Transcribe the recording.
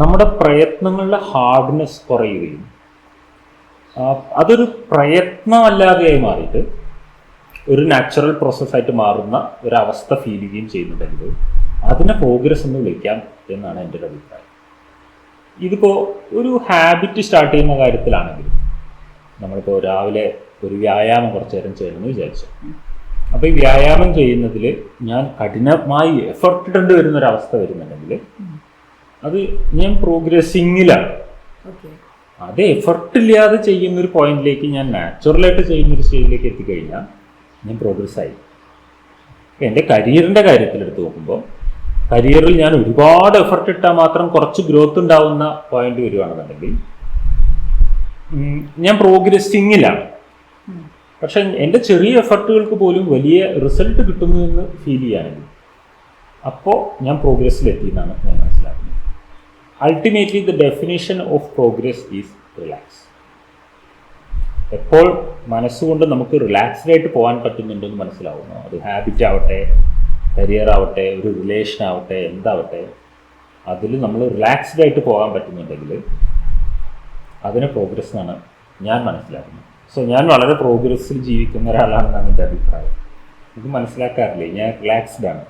നമ്മുടെ പ്രയത്നങ്ങളുടെ ഹാർഡ്നെസ് കുറയുകയും അതൊരു പ്രയത്നമല്ലാതെയായി മാറിയിട്ട് ഒരു നാച്ചുറൽ പ്രോസസ്സായിട്ട് മാറുന്ന ഒരവസ്ഥ ഫീൽ ചെയ്യുകയും ചെയ്യുന്നുണ്ടെങ്കിൽ അതിനെ പ്രോഗ്രസ് എന്ന് വിളിക്കാം എന്നാണ് എന്റെ ഒരു അഭിപ്രായം. ഇതിപ്പോൾ ഒരു ഹാബിറ്റ് സ്റ്റാർട്ട് ചെയ്യുന്ന കാര്യത്തിലാണെങ്കിലും നമ്മളിപ്പോൾ രാവിലെ ഒരു വ്യായാമം കുറച്ച് നേരം ചെയ്യണമെന്ന് വിചാരിച്ചു. അപ്പോൾ ഈ വ്യായാമം ചെയ്യുന്നതിൽ ഞാൻ കഠിനമായി എഫർട്ട് ഇടേണ്ടി വരുന്ന വരുന്നുണ്ടെങ്കിൽ അത് ഞാൻ പ്രോഗ്രസിങ്ങിലാണ് അത് എഫർട്ട് ഇല്ലാതെ ചെയ്യുന്ന ഒരു പോയിന്റിലേക്ക് ഞാൻ നാച്ചുറലായിട്ട് ചെയ്യുന്ന ഒരു സ്റ്റേജിലേക്ക് എത്തിക്കഴിഞ്ഞാൽ ഞാൻ പ്രോഗ്രസ് ആയി. എന്റെ കരിയറിന്റെ കാര്യത്തിൽ എടുത്ത് നോക്കുമ്പോൾ കരിയറിൽ ഞാൻ ഒരുപാട് എഫർട്ട് ഇട്ടാൽ മാത്രം കുറച്ച് ഗ്രോത്ത് ഉണ്ടാവുന്ന പോയിന്റ് വരുവാണെന്നുണ്ടെങ്കിൽ ഞാൻ പ്രോഗ്രസിങ്ങിലാണ് പക്ഷെ എന്റെ ചെറിയ എഫർട്ടുകൾക്ക് പോലും വലിയ റിസൾട്ട് കിട്ടുന്നു എന്ന് ഫീൽ ചെയ്യുകയാണെങ്കിൽ അപ്പോൾ ഞാൻ പ്രോഗ്രസ്സിലെത്തി എന്നാണ് ഞാൻ മനസ്സിലാക്കുന്നത്. Ultimately the definition of progress is relax എപ്പോൾ മനസ്സുകൊണ്ട് നമുക്ക് റിലാക്സ്ഡ് ആയിട്ട് പോകാൻ പറ്റുന്നുണ്ടെന്ന് മനസ്സിലാവുന്നു. അത് ഹാബിറ്റ് ആവട്ടെ കരിയർ ആവട്ടെ ഒരു റിലേഷൻ ആവട്ടെ എന്താവട്ടെ അതിൽ നമ്മൾ റിലാക്സ്ഡ് ആയിട്ട് പോകാൻ പറ്റുന്നുണ്ടെങ്കിൽ അതിന് പ്രോഗ്രസ് എന്നാണ് ഞാൻ മനസ്സിലാക്കുന്നത്. സോ ഞാൻ വളരെ പ്രോഗ്രസ്സിൽ ജീവിക്കുന്ന ഒരാളാണെന്നാണ് എന്റെ അഭിപ്രായം. ഇത് മനസ്സിലാക്കാറില്ലേ? ഞാൻ റിലാക്സ്ഡ് ആണ്.